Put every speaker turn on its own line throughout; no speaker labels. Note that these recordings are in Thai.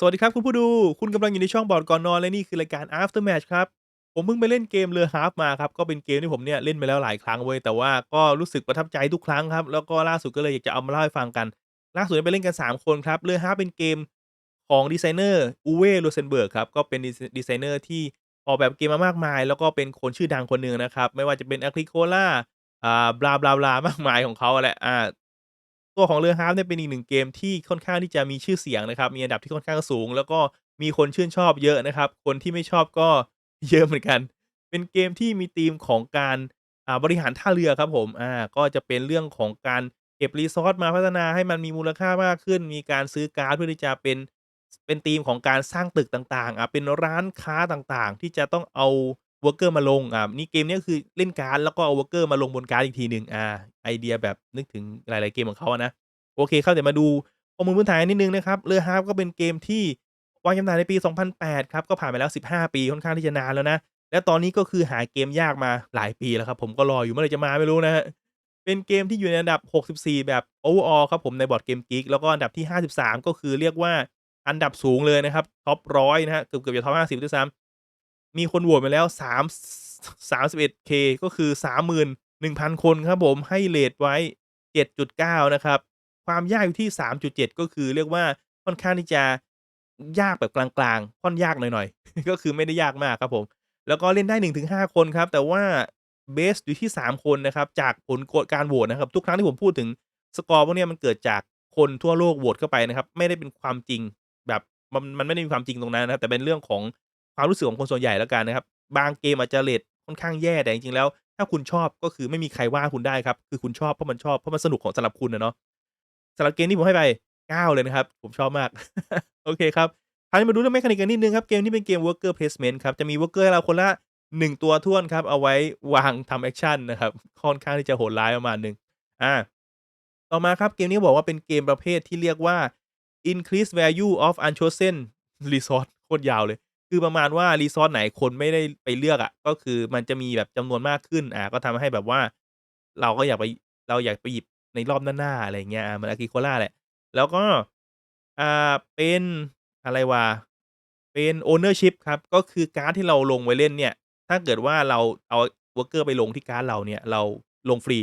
สวัสดีครับคุณผู้ดู คุณกำลังอยู่ในช่องบอร์ดก่อนนอน และนี่คือรายการ After Match ครับ ผมเพิ่งไปเล่นเกมเรือฮาร์ฟมาครับ ก็เป็นเกมที่ผมเนี่ยเล่นไปแล้วหลายครั้งเว้ย แต่ว่าก็รู้สึกประทับใจทุกครั้งครับ แล้วก็ล่าสุดก็เลยอยากจะเอามาเล่าให้ฟังกัน ล่าสุดไปเล่นกัน 3 คนครับ เรือฮาร์ฟเป็นเกมของดีไซเนอร์ Uwe Rosenberg ครับ ก็เป็นดีไซเนอร์ที่ออกแบบเกมมามากมาย แล้วก็เป็นคนชื่อดังคนหนึ่งนะครับ ไม่ว่าจะเป็น Agricola อ่า บลาๆๆมากมายของเขาแหละ อ่า ตัวของเรือฮาร์ฟเนี่ยเป็นอีกหนึ่งเกมที่ค่อนข้างที่จะมีชื่อเสียงนะครับ มีอันดับที่ค่อนข้างสูง แล้วก็มีคนชื่นชอบเยอะนะครับ คนที่ไม่ชอบก็เยอะเหมือนกัน เป็นเกมที่มีธีมของการบริหารท่าเรือครับผมอ่าก็จะเป็นเรื่องของการเก็บ resource มาพัฒนาให้มันมีมูลค่ามากขึ้น มีการซื้อการ์ดเพื่อที่จะเป็นเป็นธีมของการสร้างตึกต่างๆอ่าเป็นร้านค้าต่างๆ ที่จะต้องเอา worker มาลงอ่านี่เกมนี้คือเล่นการ์ดแล้วก็เอา worker มาลงบนการ์ดอีกทีหนึ่งอ่าไอเดียแบบนึกถึงหลาย ๆ เกมของเขาอะนะโอเคครับเดี๋ยวมาดูข้อมูลพื้นฐานนิดนึงนะครับเรือฮาร์ฟก็เป็นเกมที่วางจำหน่ายในปี 2008 ครับ ก็ผ่านไปแล้ว 15 ปีค่อนข้างที่จะนานแล้วนะ แล้วตอนนี้ก็คือหาเกมยากมาหลายปีแล้วครับ ผมก็รออยู่เมื่อไหร่จะมาไม่รู้นะครับเป็นเกมที่อยู่ในอันดับ 64 แบบ overall ครับผมใน Board Game Geek แล้วก็อันดับที่ 53 ก็คือเรียกว่าอันดับสูงเลยนะครับท็อป100นะครับเกือบจะท็อป50ด้วยซ้ำ มีคนโหวตมาแล้ว3 31K ก็คือ31,000คนครับผมให้เรตไว้7.9นะครับ ความยากอยู่ที่3.7ก็คือเรียกว่าค่อนข้างที่จะยากแบบกลางๆ ค่อนยากหน่อยๆ ก็คือไม่ได้ยากมากครับผม แล้วก็เล่นได้1-5คนครับ แต่ว่าเบสอยู่ที่3คนนะครับ จากผลโกวตการโหวตนะครับ ทุกครั้งที่ผมพูดถึงสกอร์พวกนี้มันเกิดจากคนทั่วโลกโหวตเข้าไปนะครับ ไม่ได้เป็นความจริงแบบมันมันไม่ได้มีความจริงตรงนั้นนะครับ แต่เป็นเรื่องของ ความรู้สึกของคนส่วนใหญ่แล้วกันนะครับ บางเกมอาจจะเรตค่อนข้างแย่แต่จริงๆแล้ว ถ้าคุณชอบก็คือไม่มีใครว่าคุณได้ครับ คือคุณชอบเพราะมันชอบเพราะมันสนุกของสำหรับคุณอะเนาะสำหรับเกมนี้ผมให้ไป9เลยนะครับ ผมชอบมาก โอเคครับคราวนี้มาดูเรื่อง mechanic กันนิดนึงครับ เกมนี้เป็นเกม worker placement ครับ จะมี worker ให้เราคนละ1ตัวถ้วนครับ เอาไว้วางทำแอกชันนะครับ ค่อนข้างที่จะโหดร้ายประมาณหนึ่งอ่า ต่อมาครับ เกมนี้บอกว่าเป็นเกมประเภทที่เรียกว่า increase value of unchosen resource โคตรยาวเลย คือประมาณว่า resource ไหนคนไม่ได้ไปเลือกอะ ก็คือมันจะมีแบบจำนวนมากขึ้นอ่าก็ทำให้แบบว่า เราก็อยากไป เราอยากไปหยิบในรอบหน้า ๆ อะไรอย่างเงี้ย อา เหมือน Agricola แหละ แล้วก็ อ่า เป็น อะไรวะ เป็น ownership ครับ ก็คือการ์ดที่เราลงไว้เล่นเนี่ย ถ้าเกิดว่าเราเอา worker ไปลงที่การ์ดเราเนี่ย เราลงฟรี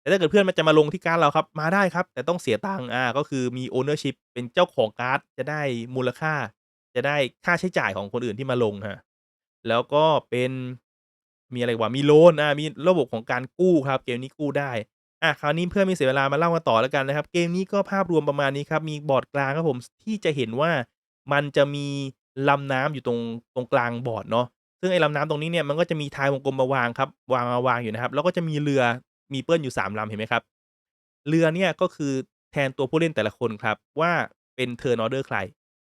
แต่ถ้าเกิดเพื่อนมันจะมาลงที่การ์ดเราครับ มาได้ครับ แต่ต้องเสียตังค์อ่าก็คือมี ownership เป็นเจ้าของการ์ด จะได้มูลค่า จะได้ค่าใช้จ่ายของคนอื่นที่มาลงครับแล้วก็เป็นมีอะไรอีกวะมีโลนอ่ามีระบบของการกู้ครับ เกมนี้กู้ได้อ่าคราวนี้เพื่อไม่เสียเวลามาเล่ากันต่อแล้วกันนะครับ เกมนี้ก็ภาพรวมประมาณนี้ครับ มีบอร์ดกลางครับผมที่จะเห็นว่ามันจะมีลำน้ำอยู่ตรงตรงกลางบอร์ดเนาะซึ่งไอ้ลำน้ำตรงนี้เนี่ยมันก็จะมีทายวงกลมมาวางครับ วางมาวางอยู่นะครับ แล้วก็จะมีเรือมีเปิ้ลอยู่3ลำเห็นไหมครับ เรือเนี่ยก็คือแทนตัวผู้เล่นแต่ละคนครับว่าเป็น turn order ใคร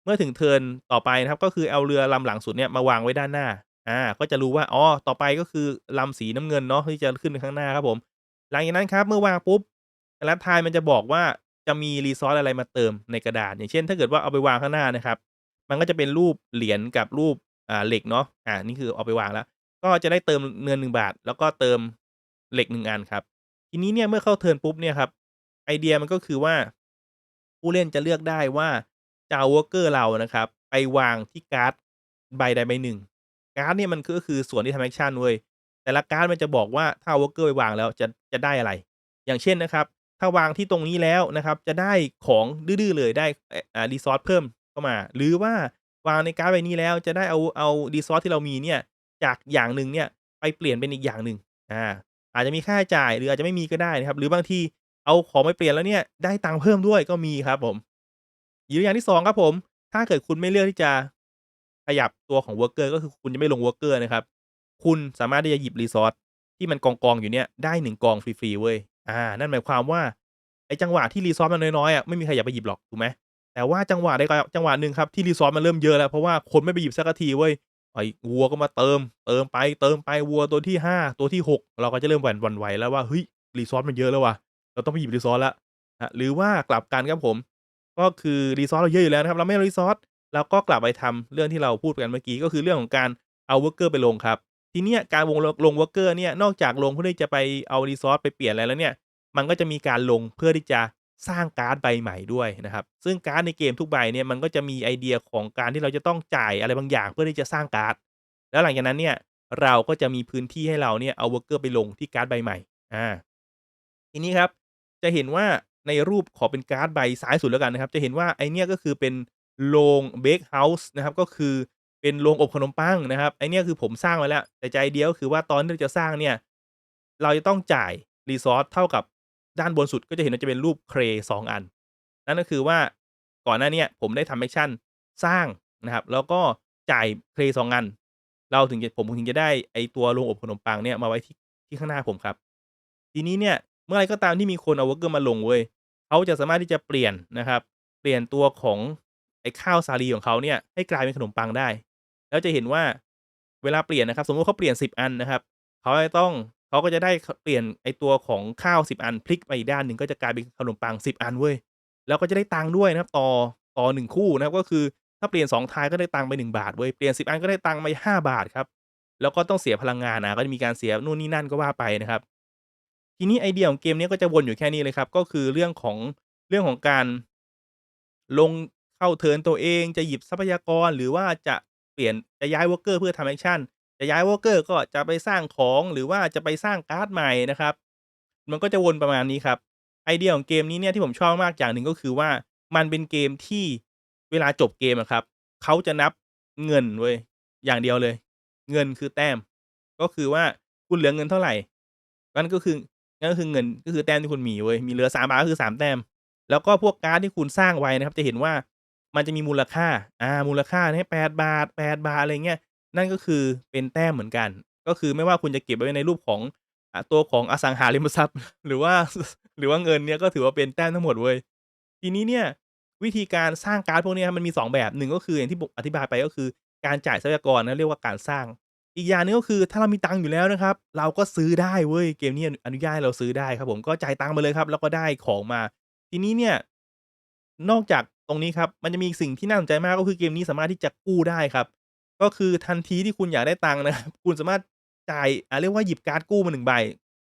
เมื่อถึงเทินต่อไปนะครับ ก็คือเอาเรือลำหลังสุดเนี่ยมาวางไว้ด้านหน้า อ่า ก็จะรู้ว่า อ๋อ ต่อไปก็คือลำสีน้ำเงินเนาะที่จะขึ้นข้างหน้าครับผม หลังจากนั้นครับเมื่อวางปุ๊บแต่ละทายมันจะบอกว่าจะมี resource อะไรมาเติมในกระดาษ อย่างเช่น ถ้าเกิดว่าเอาไปวางข้างหน้านะครับ มันก็จะเป็นรูปเหรียญกับรูปอ่าเหล็กเนาะ อ่า นี่คือเอาไปวางแล้ว ก็จะได้เติมเงิน1บาท แล้วก็เติมเหล็ก1อันครับ ทีนี้เนี่ยเมื่อเข้าเทินปุ๊บเนี่ยครับ ไอเดียมันก็คือว่า ผู้เล่นจะเลือกได้ว่า จะเอา worker เรานะครับ ไปวางที่การ์ดใบใดใบหนึ่ง การ์ดเนี่ยมันก็คือส่วนที่ทำแอกชันเว้ยแต่ละการ์ดมันจะบอกว่าถ้าเอา worker ไปวางแล้วจะจะได้อะไร อย่างเช่นนะครับ ถ้าวางที่ตรงนี้แล้วนะครับ จะได้ของดื้อๆเลยได้เอ่ออ่า resource เพิ่มเข้ามา หรือว่าวางในการ์ดใบนี้แล้วจะได้เอาเอา resource ที่เรามีเนี่ยจากอย่างหนึ่งเนี่ยไปเปลี่ยนเป็นอีกอย่างหนึ่งอ่าอาจจะมีค่าจ่ายหรืออาจจะไม่มีก็ได้นะครับ หรือบางทีเอาของไปเปลี่ยนแล้วเนี่ยได้ตังค์เพิ่มด้วยก็มีครับผม หรืออย่างที่2ครับผม ถ้าเกิดคุณไม่เลือกที่จะขยับตัวของ worker ก็คือคุณจะไม่ลง worker นะครับ คุณสามารถที่จะหยิบ resource ที่มันกองๆองอยู่เนี่ยได้1กองฟรีๆเว้ย อ่า นั่นหมายความว่าไอ้จังหวะที่ resource มันน้อยๆอะไม่มีใครอยากไปหยิบหรอกถูกไหมแต่ว่าจังหวะใดกะจังหวะหนึ่งครับที่ resource มันเริ่มเยอะแล้วเพราะว่าคนไม่ไปหยิบสักทีเว้ยไอ้วัวก็มาเติม เติมไปเติมไปวัวตัวที่5ตัวที่6เราก็จะเริ่มหวั่นหวั่นไหวแล้วว่าเฮ้ย resource มันเยอะแล้วว่ะเราต้องไปหยิบ resource แล้วอ่าหรือว่ากลับกันครับผม ก็คือ resource เราเยอะอยู่แล้วนะครับ เราไม่เอา resource เราก็กลับไปทำเรื่องที่เราพูดกันเมื่อกี้ก็คือเรื่องของการเอา worker ไปลงครับ ทีเนี้ยการวงลง worker เนี่ยนอกจากลงเพื่อที่จะไปเอา resource ไปเปลี่ยนอะไรแล้วเนี่ย มันก็จะมีการลงเพื่อที่จะสร้างการ์ดใบใหม่ด้วยนะครับ ซึ่งการ์ดในเกมทุกใบเนี่ยมันก็จะมีไอเดียของการที่เราจะต้องจ่ายอะไรบางอย่างเพื่อที่จะสร้างการ์ด แล้วหลังจากนั้นเนี่ยเราก็จะมีพื้นที่ให้เราเนี่ยเอา worker ไปลงที่การ์ดใบใหม่ อ่า ทีนี้ครับ จะเห็นว่า ในรูปขอเป็นการ์ดใบซ้ายสุดแล้วกันนะครับ จะเห็นว่าไอเนี่ยก็คือเป็นโรง Bake House นะครับก็คือเป็นโรงอบขนมปังนะครับไอเนี่ยคือผมสร้างไว้แล้ว แต่ใจเดียวคือว่าตอนที่เราจะสร้างเนี่ยเราจะต้องจ่าย resource เท่ากับด้านบนสุดก็จะเห็นว่าจะเป็นรูปเครย์2อัน นั่นก็คือว่าก่อนหน้านี้ผมได้ทำมิชชันสร้างนะครับแล้วก็จ่ายเครย์2อัน เราถึงจะผมถึงจะได้ไอตัวโรงอบขนมปังเนี่ยมาไว้ที่ที่ข้างหน้าผมครับ ทีนี้เนี่ย มื่อไรก็ตามที่มีคนเอา worker มาลงเว้ยเขาจะสามารถที่จะเปลี่ยนนะครับ เปลี่ยนตัวของไอ้ข้าวสาลีของเขาเนี่ยให้กลายเป็นขนมปังได้ แล้วจะเห็นว่าเวลาเปลี่ยนนะครับ สมมติเขาเปลี่ยน 10 อันนะครับเขาจะต้องเขาก็จะได้เปลี่ยนไอ้ตัวของข้าว 10 อันพลิกไปอีกด้านหนึ่งก็จะกลายเป็นขนมปัง 10 อันเว้ยแล้วก็จะได้ตังค์ด้วยนะครับ ต่อต่อ1คู่นะครับก็คือถ้าเปลี่ยน2ทายก็ได้ตังค์ไป 1 บาทเว้ยเปลี่ยน 10 อันก็ได้ตังค์ไป5บาทครับแล้วก็ต้องเสียพลังงานนะก็จะมีการเสียนู่นนี่นั่นก็ว่าไปนะครับ ทีนี้ไอเดียของเกมนี้ก็จะวนอยู่แค่นี้เลยครับ ก็คือเรื่องของเรื่องของการ ลงเข้าเทิร์นตัวเองจะหยิบทรัพยากรหรือว่าจะเปลี่ยนจะย้าย worker เพื่อทำแอกชันจะย้าย worker ก็จะไปสร้างของหรือว่าจะไปสร้างการ์ดใหม่นะครับ มันก็จะวนประมาณนี้ครับไอเดียของเกมนี้เนี่ยที่ผมชอบมากอย่างหนึ่งก็คือว่ามันเป็นเกมที่เวลาจบเกมอะครับเขาจะนับเงินเว้ยอย่างเดียวเลย เงินคือแต้ม ก็คือว่าคุณเหลือเงินเท่าไหร่นั่นก็คือ นั่นก็คือเงินก็คือแต้มที่คุณมีเว้ยมีเหลือ3บาทก็คือ3แต้ม แล้วก็พวกการ์ดที่คุณสร้างไว้นะครับ จะเห็นว่ามันจะมีมูลค่า อ่า มูลค่าให้8บาท8บาทอะไรเงี้ย นั่นก็คือเป็นแต้มเหมือนกัน ก็คือไม่ว่าคุณจะเก็บไว้ในรูปของอตัวของอสังหาริมทรัพย์ หรือว่าหรือว่าเงินเนี่ยก็ถือว่าเป็นแต้มทั้งหมดเว้ย ทีนี้เนี่ยวิธีการสร้างการ์ดพวกนี้มันมี 2 แบบ1ก็คืออย่างที่ผมอธิบายไปก็คือการจ่ายทรัพยากรนะเรียกว่าการสร้าง อีกอย่างหนึ่งก็คือถ้าเรามีตังค์อยู่แล้วนะครับ เราก็ซื้อได้เว้ยเกมนี้อนุญาตให้เราซื้อได้ครับผมก็จ่ายตังค์ไปเลยครับ แล้วก็ได้ของมา ทีนี้เนี่ย นอกจากตรงนี้ครับ มันจะมีสิ่งที่น่าสนใจมากก็คือเกมนี้สามารถที่จะกู้ได้ครับ ก็คือทันทีที่คุณอยากได้ตังค์นะครับคุณสามารถจ่ายอ่าเรียกว่าหยิบการ์ดกู้มา1ใบ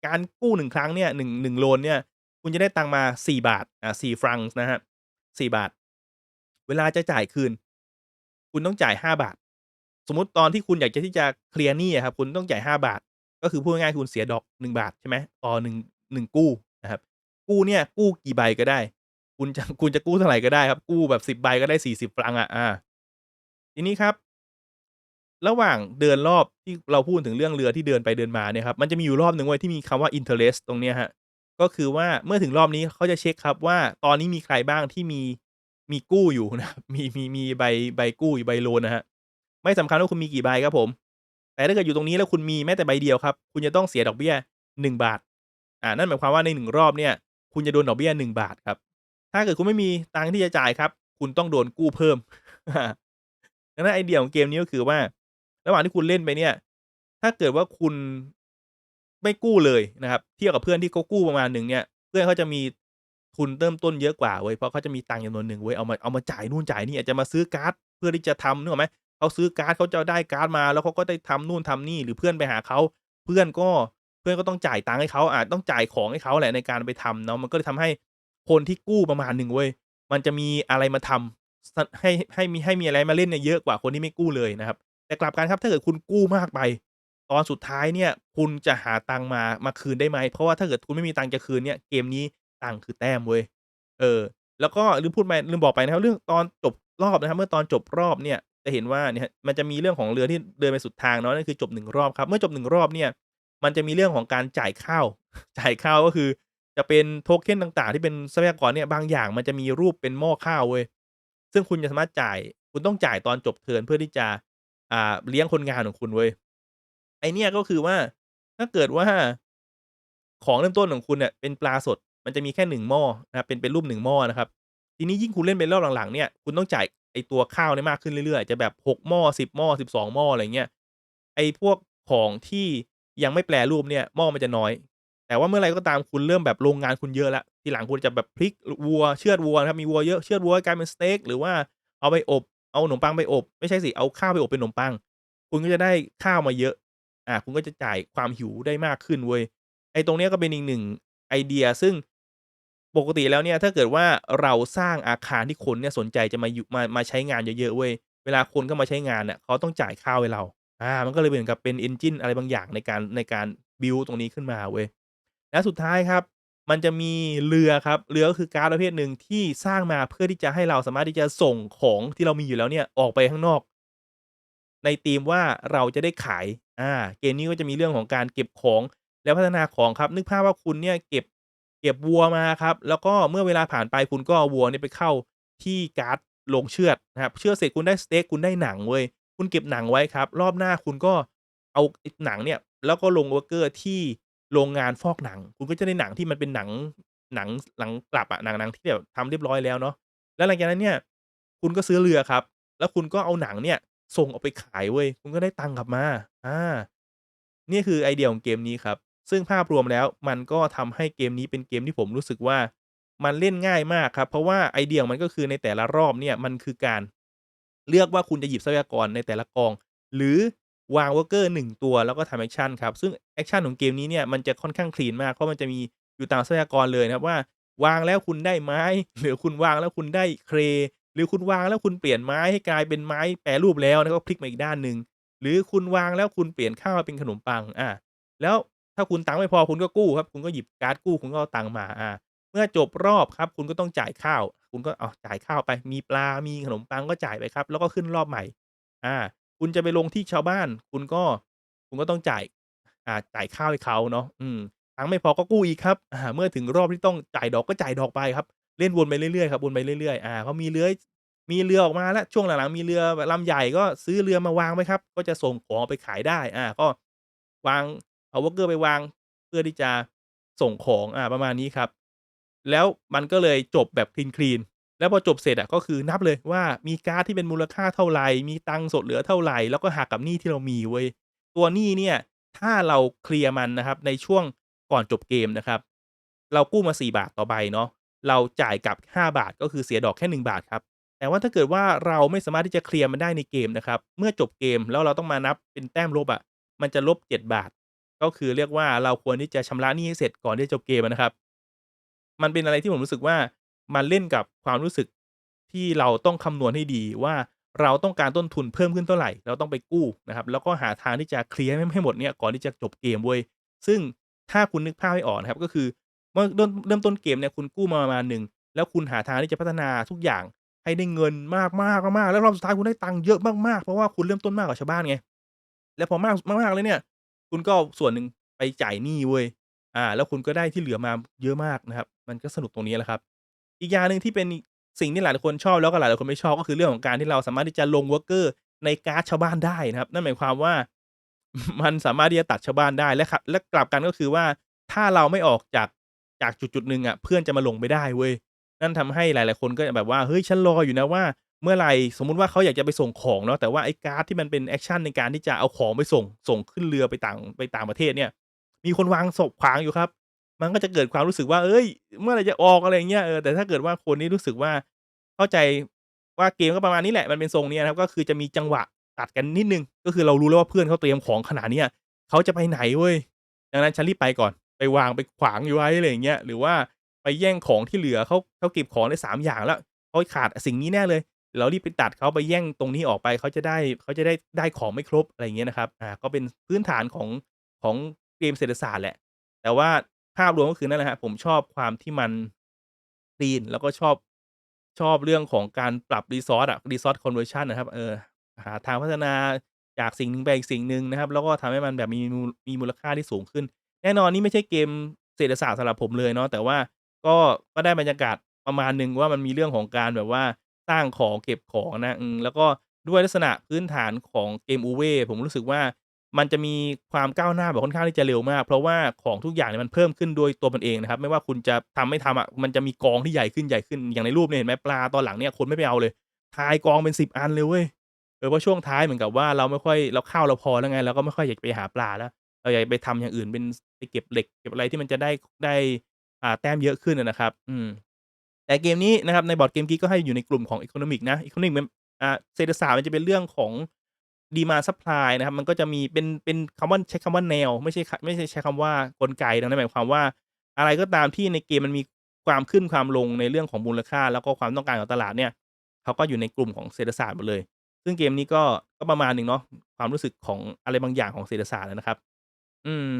การกู้1ครั้งเนี่ย 1- 1 loan เนี่ย คุณจะได้ตังค์มา4บาทอ่า4 francs นะครับ4บาท เวลาจะจ่ายคืน คุณต้องจ่าย5บาท สมมติตอนที่คุณอยากจะที่จะเคลียร์หนี้อะครับ คุณต้องจ่าย5บาท ก็คือพูดง่ายๆคุณเสียดอก1บาทใช่ไหมต่อ 1- 1กู้นะครับ กู้เนี่ย กู้กี่ใบก็ได้ คุณจะคุณจะกู้เท่าไหร่ก็ได้ครับ กู้แบบ10ใบก็ได้40 francs อะอ่า ทีนี้ครับ ระหว่างเดินรอบที่เราพูดถึงเรื่องเรือที่เดินไปเดินมาเนี่ยครับ มันจะมีอยู่รอบหนึ่งเว้ที่มีคำว่า interest ตรงเนี้ยครับก็คือว่าเมื่อถึงรอบนี้เขาจะเช็กครับว่าตอนนี้มีใครบ้างที่มีมีกู้อยู่นะครับมีมีมีใบใบกู้อยู่ใบโลนนะครับ ไม่สำคัญว่าคุณมีกี่ใบครับผม แต่ถ้าเกิดอยู่ตรงนี้แล้วคุณมีแม้แต่ใบเดียวครับ คุณจะต้องเสียดอกเบี้ย 1 บาท อ่า นั่นหมายความว่าใน 1 รอบเนี่ย คุณจะโดนดอกเบี้ย 1 บาทครับ ถ้าเกิดคุณไม่มีตังค์ที่จะจ่ายครับ คุณต้องโดนกู้เพิ่ม ดังนั้นไอเดียของเกมนี้ก็คือว่า ระหว่างที่คุณเล่นไปเนี่ย ถ้าเกิดว่าคุณไม่กู้เลยนะครับ เทียบกับเพื่อนที่เขากู้ประมาณหนึ่งเนี่ย เพื่อนเขาจะมีทุนเริ่มต้นเยอะกว่าเว้ย เพราะเขาจะมีตังค์จำนวนหนึ่งเว้ย เอามาเอามาจ่ายนู่นจ่ายนี่อาจจะมาซื้อการ์ดเพื่อที่จะทำนึกออกไหม เขาซื้อการ์ดเขาจะได้การ์ดมา แล้วเขาก็ได้ทำนู่นทำนี่หรือเพื่อนไปหาเขาเพื่อนก็เพื่อนก็ต้องจ่ายตังค์ให้เขาอ่าต้องจ่ายของให้เขาแหละในการไปทำเนาะมันก็เลยทำให้คนที่กู้ประมาณหนึ่งเว้ยมันจะมีอะไรมาทำสให้ให้มีให้มีอะไรมาเล่นเนี่ยเยอะกว่าคนที่ไม่กู้เลยนะครับ แต่กลับกันครับถ้าเกิดคุณกู้มากไป ตอนสุดท้ายเนี่ย คุณจะหาตังค์มามาคืนได้ไหมเพราะว่าถ้าเกิดคุณไม่มีตังค์จะคืนเนี่ยเกมนี้ตังค์คือแต้มเว้ยเออ แล้วก็ลืมพูดไปลืมบอกไปนะครับเรื่องตอนจบรอบนะครับ เมื่อตอนจบรอบเนี่ย จะเห็นว่าเนี่ยมันจะมีเรื่องของเรือที่เดินไปสุดทางเนาะนั่นคือจบ1รอบครับ เมื่อจบ1รอบเนี่ย มันจะมีเรื่องของการจ่ายข้าวจ่ายข้าวก็คือ จะเป็นโทเค็นต่างๆ ที่เป็นทรัพยากรเนี่ยบางอย่างมันจะมีรูปเป็นหม้อข้าวเว้ยซึ่งคุณจะสามารถจ่าย คุณต้องจ่ายตอนจบเทิร์นเพื่อที่จะอ่าเลี้ยงคนงานของคุณเว้ยไอเนี่ยก็คือว่าถ้าเกิดว่า ของเริ่มต้นของคุณเนี่ยเป็นปลาสด มันจะมีแค่1หม้อนะครับเป็นเป็นรูป1หม้อนะครับทีนี้ยิ่งคุณเล่นไปรอบหลังๆเนี่ยคุณต้องจ่าย ไอตัวข้าวเนี่ยมากขึ้นเรื่อยๆ จะแบบ6หม้อ10หม้อ12หม้ออะไรเงี้ยไอพวกของที่ยังไม่แปรรูปเนี่ยหม้อมันจะน้อย แต่ว่าเมื่อไรก็ตามคุณเริ่มแบบโรงงานคุณเยอะแล้วทีหลังคุณจะแบบพริกวัวเชือดวัวครับมีวัวเยอะเชือดวัวกลายเป็นสเต็กหรือว่าเอาไปอบเอาขนมปังไปอบ ไม่ใช่สิเอาข้าวไปอบเป็นขนมปัง คุณก็จะได้ข้าวมาเยอะอ่าคุณก็จะจ่ายความหิวได้มากขึ้นเว้ยไอตรงเนี้ยก็เป็นอีก1ไอเดียซึ่ง ปกติแล้วเนี่ยถ้าเกิดว่าเราสร้างอาคารที่คนเนี่ยสนใจจะมาอยู่มามาใช้งานเยอะๆเว้ยเวลาคนเข้ามาใช้งานน่ะเขาต้องจ่ายค่าให้เราอ่ามันก็เลยเหมือนกับเป็น engine อะไรบางอย่างในการในการบิลด์ตรงนี้ขึ้นมาเว้ยแล้วสุดท้ายครับ มันจะมีเรือครับเรือก็คือการ์ดประเภทหนึ่งที่สร้างมาเพื่อที่จะให้เราสามารถที่จะส่งของที่เรามีอยู่แล้วเนี่ยออกไปข้างนอก ในธีมว่าเราจะได้ขายอ่าเกมนี้ก็จะมีเรื่องของการเก็บของและพัฒนาของครับ นึกภาพว่าคุณเนี่ยเก็บ เก็บวัวมาครับ แล้วก็เมื่อเวลาผ่านไปคุณก็เอาวัวเนี่ยไปเข้าที่การ์ดโรงเชือดนะครับ เชือดเสร็จคุณได้สเต็กคุณได้หนังเว้ย คุณเก็บหนังไว้ครับ รอบหน้าคุณก็เอาหนังเนี่ย แล้วก็ลง worker ที่โรงงานฟอกหนัง คุณก็จะได้หนังที่มันเป็นหนังหนังหนังกลับอะหนังหนังที่แบบทำเรียบร้อยแล้วเนาะ แล้วหลังจากนั้นเนี่ย คุณก็ซื้อเรือครับ แล้วคุณก็เอาหนังเนี่ยส่งออกไปขายเว้ย คุณก็ได้ตังค์กลับมา อ่าเนี่ยคือไอเดียของเกมนี้ครับ ซึ่งภาพรวมแล้วมันก็ทำให้เกมนี้เป็นเกมที่ผมรู้สึกว่ามันเล่นง่ายมากครับ เพราะว่าไอเดียมันก็คือในแต่ละรอบเนี่ยมันคือการเลือกว่าคุณจะหยิบทรัพยากรในแต่ละกอง หรือวาง worker 1ตัวแล้วก็ทำแอกชันครับ ซึ่งแอกชันของเกมนี้เนี่ยมันจะค่อนข้างคลีนมาก เพราะมันจะมีอยู่ตามทรัพยากรเลยนะครับว่า วางแล้วคุณได้ไม้ หรือคุณวางแล้วคุณได้เคร หรือคุณวางแล้วคุณเปลี่ยนไม้ให้กลายเป็นไม้แปรรูปแล้วแล้วก็พลิกมาอีกด้านหนึ่งหรือคุณวางแล้วคุณเปลี่ยนข้าวมาเป็นขนมปังอาแล้ว ถ้าคุณตังค์ไม่พอคุณก็กู้ครับ คุณก็หยิบการ์ดกู้คุณก็เอาตังค์มาอาเมื่อจบรอบครับ คุณก็ต้องจ่ายข้าว คุณก็อ้าจ่ายข้าวไป มีปลา มีขนมปังก็จ่ายไปครับ แล้วก็ขึ้นรอบใหม่อาคุณจะไปลงที่ชาวบ้าน คุณก็ คุณก็ต้องจ่าย อ่า จ่ายข้าวให้เขาเนาะ อืม ตังค์ไม่พอก็กู้อีกครับอาเมื่อถึงรอบที่ต้องจ่ายดอกก็จ่ายดอกไปครับ เล่นวนไปเรื่อยๆครับ วนไปเรื่อยๆอาพอมีเลื้อยมีเรือออกมาแล้วช่วงหลังๆมีเรือลำใหญ่ก็ซื้อเรือมาวางไว้ครับ ก็จะส่งของไปขายได้อาก็วาง เอา worker ไปวางเพื่อที่จะส่งของอาประมาณนี้ครับ แล้วมันก็เลยจบแบบคลีนๆแล้วพอจบเสร็จอะก็คือนับเลยว่ามีการ์ดที่เป็นมูลค่าเท่าไหร่มีตังค์สดเหลือเท่าไหร่แล้วก็หักกับหนี้ที่เรามีเว้ยตัวหนี้เนี่ยถ้าเราเคลียร์มันนะครับในช่วงก่อนจบเกมนะครับ เรากู้มา 4 บาทต่อใบเนาะเราจ่ายกับ 5 บาทก็คือเสียดอกแค่ 1 บาทครับแต่ว่าถ้าเกิดว่าเราไม่สามารถที่จะเคลียร์มันได้ในเกมนะครับ เมื่อจบเกมแล้วเราต้องมานับเป็นแต้มลบอะ มันจะลบ 7 บาท ก็คือเรียกว่า เราควรที่จะชำระหนี้ให้เสร็จก่อนที่จะจบเกมอะนะครับ มันเป็นอะไรที่ผมรู้สึกว่า มันเล่นกับความรู้สึกที่เราต้องคำนวณให้ดีว่า เราต้องการต้นทุนเพิ่มขึ้นเท่าไร เราต้องไปกู้นะครับ แล้วก็หาทางที่จะเคลียร์ให้ให้หมดเนี่ยก่อนที่จะจบเกมเว้ย ซึ่งถ้าคุณนึกภาพไม่ออกนะครับ ก็คือเมื่อเริ่มเริ่มต้นเกมเนี่ยคุณกู้มาประมาณหนึ่งแล้วคุณหาทางที่จะพัฒนาทุกอย่างให้ได้เงินมากๆมากแล้วรอบสุดท้ายคุณได้ตังค์เยอะมากๆเพราะว่าคุณเริ่มต้นมากกว่าชาวบ้านไง แล้วพอมากมากๆแล้วเนี่ย คุณก็เอาส่วนหนึ่งไปจ่ายหนี้เว้ย อ่า แล้วคุณก็ได้ที่เหลือมาเยอะมากนะครับ มันก็สนุกตรงนี้แหละครับ อีกอย่างหนึ่งที่เป็นสิ่งที่หลายคนชอบแล้วก็หลายคนไม่ชอบก็คือเรื่องของการที่เราสามารถที่จะลง worker ในการ์ดชาวบ้านได้นะครับ นั่นหมายความว่า มันสามารถที่จะตัดชาวบ้านได้และขะและกลับกันก็คือว่าถ้าเราไม่ออกจากจากจุดๆหนึ่งอะเพื่อนจะมาลงไม่ได้เว้ยนั่นทำให้หลาย ๆ คนก็จะแบบว่าเฮ้ยฉันรออยู่นะว่า เมื่อไรสมมุติว่าเขาอยากจะไปส่งของเนาะแต่ว่าไอ้การ์ดที่มันเป็นแอกชันในการที่จะเอาของไปส่งส่งขึ้นเรือไปต่างไปต่างประเทศเนี่ย มีคนวางศพขวางอยู่ครับ มันก็จะเกิดความรู้สึกว่าเฮ้ย เมื่อไรจะออกอะไรเงี้ยเออแต่ถ้าเกิดว่าคนที่รู้สึกว่าเข้าใจว่าเกมก็ประมาณนี้แหละมันเป็นทรงเนี้ยนะครับก็คือจะมีจังหวะตัดกันนิดนึง ก็คือเรารู้แล้วว่าเพื่อนเขาเตรียมของขนาดเนี้ยเขาจะไปไหนเว้ยดังนั้นฉันรีบไปก่อนไปวางไปขวางอยู่ไว้อะไรเงี้ยหรือว่าไปแย่งของที่เหลือเขาเขาเก็บของได้สามอย่างแล้วเขาขาดสิ่งนี้แน่เลย เรารีบไปตัดเขาไปแย่งตรงนี้ออกไปเขาจะได้เขาจะได้ได้ของไม่ครบอะไรอย่างเงี้ยนะครับอ่าก็เป็นพื้นฐานของของเกมเศรษฐศาสตร์แหละ แต่ว่าภาพรวมก็คือนั่นแหละครับผมชอบความที่มันคลีนแล้วก็ชอบชอบเรื่องของการปรับ resource อะ resource conversion อะครับเออหาทางพัฒนาจากสิ่งหนึ่งไปอีกสิ่งหนึ่งนะครับ แล้วก็ทำให้มันแบบมีมูมีมูลค่าที่สูงขึ้น แน่นอนนี่ไม่ใช่เกมเศรษฐศาสตร์สำหรับผมเลยเนาะแต่ว่าก็ก็ได้บรรยากาศประมาณหนึ่งว่ามันมีเรื่องของการแบบว่า สร้างของเก็บของนะ อืม แล้วก็ด้วยลักษณะพื้นฐานของเกม Uwe ผมรู้สึกว่า มันจะมีความก้าวหน้าแบบค่อนข้างที่จะเร็วมาก เพราะว่าของทุกอย่างเนี่ยมันเพิ่มขึ้นโดยตัวมันเองนะครับ ไม่ว่าคุณจะทำไม่ทำอะ มันจะมีกองที่ใหญ่ขึ้นใหญ่ขึ้น อย่างในรูปเนี่ยเห็นไหมปลาตอนหลังเนี่ยคนไม่ไปเอาเลย ทายกองเป็น 10 อันเลยเว้ย เออ เพราะช่วงท้ายเหมือนกับว่าเราไม่ค่อย เราข้าวเราพอแล้วไง เราก็ไม่ค่อยอยากไปหาปลาแล้ว เราอยากไปทำอย่างอื่นเป็น ไปเก็บเหล็ก เก็บอะไรที่มันจะได้ ได้ อ่า แต้มเยอะขึ้นอะนะครับ อืม แต่เกมนี้นะครับใน Board Game Geek ก็ให้อยู่ในกลุ่มของ Economic นะ Economic มันอ่าเศรษฐศาสตร์มันจะเป็นเรื่องของ Demand Supply นะครับ มันก็จะมีเป็นเป็นคำว่าใช้คำว่าแนว ไม่ใช่ไม่ใช่ใช้คำว่ากลไกดังนั้นหมายความว่า อะไรก็ตามที่ในเกมมันมีความขึ้นความลงในเรื่องของมูลค่า แล้วก็ความต้องการของตลาดเนี่ยเขาก็อยู่ในกลุ่มของเศรษฐศาสตร์หมดเลย ซึ่งเกมนี้ก็ก็ประมาณหนึ่งเนาะความรู้สึกของอะไรบางอย่างของเศรษฐศาสตร์นะครับ อืม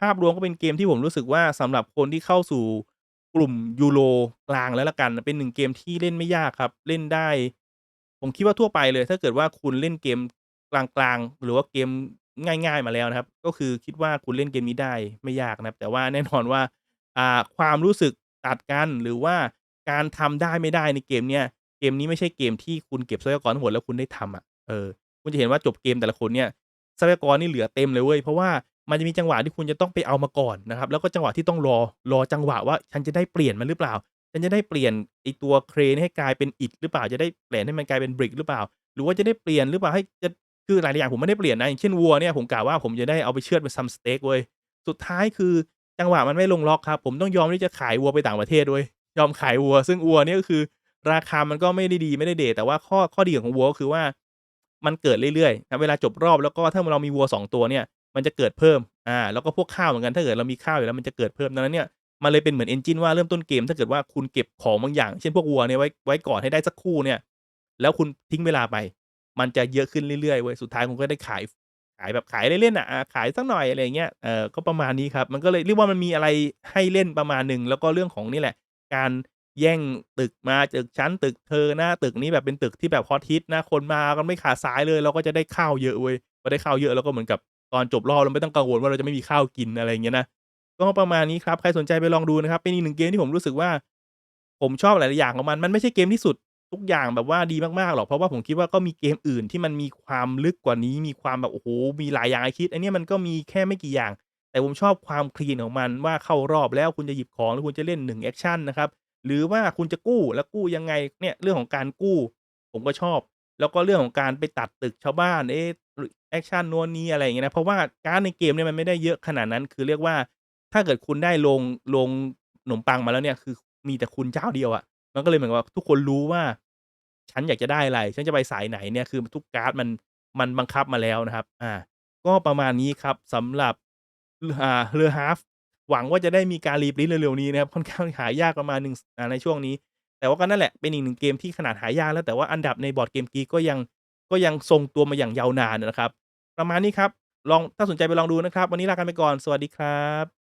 ภาพรวมก็เป็นเกมที่ผมรู้สึกว่าสำหรับคนที่เข้าสู่ กลุ่มยูโรกลางแล้วล้วกัน เป็น1เกมที่เล่นไม่ยากครับ เล่นได้ ผมคิดว่าทั่วไปเลย ถ้าเกิดว่าคุณเล่นเกมกลางๆ หรือว่าเกมง่าย ๆ มาแล้วนะครับ ก็คือคิดว่าคุณเล่นเกมนี้ได้ไม่ยากนะครับ แต่ว่าแน่นอนว่าอ่าความรู้สึกตัดกันหรือว่าการทำได้ไม่ได้ในเกมเนี้ยเกมนี้ไม่ใช่เกมที่คุณเก็บทรัพยากรทั้งหมดแล้วคุณได้ทำอะเออคุณจะเห็นว่าจบเกมแต่ละคนเนี่ยทรัพยากรนี่เหลือเต็มเลยเว้ยเพราะว่า มันจะมีจังหวะที่คุณจะต้องไปเอามาก่อนนะครับ แล้วก็จังหวะที่ต้องรอรอจังหวะว่าฉันจะได้เปลี่ยนมันหรือเปล่า ฉันจะได้เปลี่ยนไอตัวเครนให้กลายเป็นอิฐหรือเปล่าจะได้เปลี่ยนให้มันกลายเป็น brick หรือเปล่า หรือว่าจะได้เปลี่ยนหรือเปล่าให้จะคือหลายอย่างผมไม่ได้เปลี่ยนนะอย่างเช่นวัวเนี่ยผมกะว่าผมจะได้เอาไปเชือดไปทำสเต็กเว้ยสุดท้ายคือจังหวะมันไม่ลงล็อกครับ ผมต้องยอมที่จะขายวัวไปต่างประเทศเว้ยยอมขายวัว ซึ่งวัวเนี่ยก็คือ ราคามันก็ไม่ได้ดีไม่ได้เดแต่ว่าข้อข้อดีของวัวก็คือว่า มันเกิดเรื่อยๆณเวลาจบรอบแล้วก็ถ้าเรามีวัว 2 ตัวเนี่ย มันจะเกิดเพิ่มอ่าแล้วก็พวกข้าวเหมือนกันถ้าเกิดเรามีข้าวอยู่แล้วมันจะเกิดเพิ่มดังนั้นเนี่ยมันเลยเป็นเหมือน engine ว่าเริ่มต้นเกม ถ้าเกิดว่าคุณเก็บของบางอย่าง เช่นพวกวัวเนี่ยไว้ไว้ก่อนให้ได้สักคู่เนี่ย แล้วคุณทิ้งเวลาไป มันจะเยอะขึ้นเรื่อยๆเว้ยสุดท้ายคุณก็ได้ขายขายแบบขายเล่นๆอะขายสักหน่อยอะไรเงี้ยเออก็ประมาณนี้ครับ มันก็เลยเรียกว่ามันมีอะไรให้เล่นประมาณหนึ่งแล้วก็เรื่องของนี่แหละ การแย่งตึกมาตึกฉันตึกเธอหนะตึกนี้แบบเป็นตึกที่แบบฮอตฮิตนะคนมากันไม่ขาดสายเลยเราก็จะได้ข้าวเยอะเว้ยพอได้ข้าวเยอะเราก็เหมือนกับ ตอนจบรอบเราไม่ต้องกังวลว่าเราจะไม่มีข้าวกินอะไรอย่างเงี้ยนะก็ประมาณนี้ครับใครสนใจไปลองดูนะครับ เป็นอีก1เกมที่ผมรู้สึกว่า ผมชอบหลาย ๆ อย่างของมัน มันไม่ใช่เกมที่สุดทุกอย่างแบบว่าดีมาก ๆ หรอก เพราะว่าผมคิดว่าก็มีเกมอื่นที่มันมีความลึกกว่านี้ มีความแบบโอ้โฮมีหลายอย่างให้คิด อันนี้มันก็มีแค่ไม่กี่อย่าง แต่ผมชอบความคลีนของมันว่าเข้ารอบแล้วคุณจะหยิบของหรือคุณจะเล่น1แอกชันนะครับ หรือว่าคุณจะกู้แล้วกู้ยังไง เนี่ยเรื่องของการกู้ ผมก็ชอบ แล้วก็เรื่องของการไปตัดตึกชาวบ้านเอ๊ะแอกชันน้นนี้อะไรอย่างเงี้ยนะเพราะว่าการในเกมเนี่ยมันไม่ได้เยอะขนาดนั้นคือเรียกว่า ถ้าเกิดคุณได้โรงโรงขนมปังมาแล้วเนี่ย คือมีแต่คุณเจ้าเดียวอะมันก็เลยเหมือนว่าทุกคนรู้ว่า ฉันอยากจะได้อะไร ฉันจะไปสายไหนเนี่ยคือทุกการ์ดมันมันบังคับมาแล้วนะครับ อ่า ก็ประมาณนี้ครับสำหรับอ่า Le Havre หวังว่าจะได้มีการ reprint เร็วๆนี้นะครับค่อนข้างหายากประมาณหนึ่งในช่วงนี้ แต่ว่าก็นั่นแหละเป็นอีกหนึ่งเกมที่ขนาดหายากแล้วแต่ว่าอันดับในบอร์ดเกมกีก็ยังก็ยังทรงตัวมาอย่างยาวนานนะครับ ประมาณนี้ครับลองถ้าสนใจไปลองดูนะครับ วันนี้ลากันไปก่อนสวัสดีครับ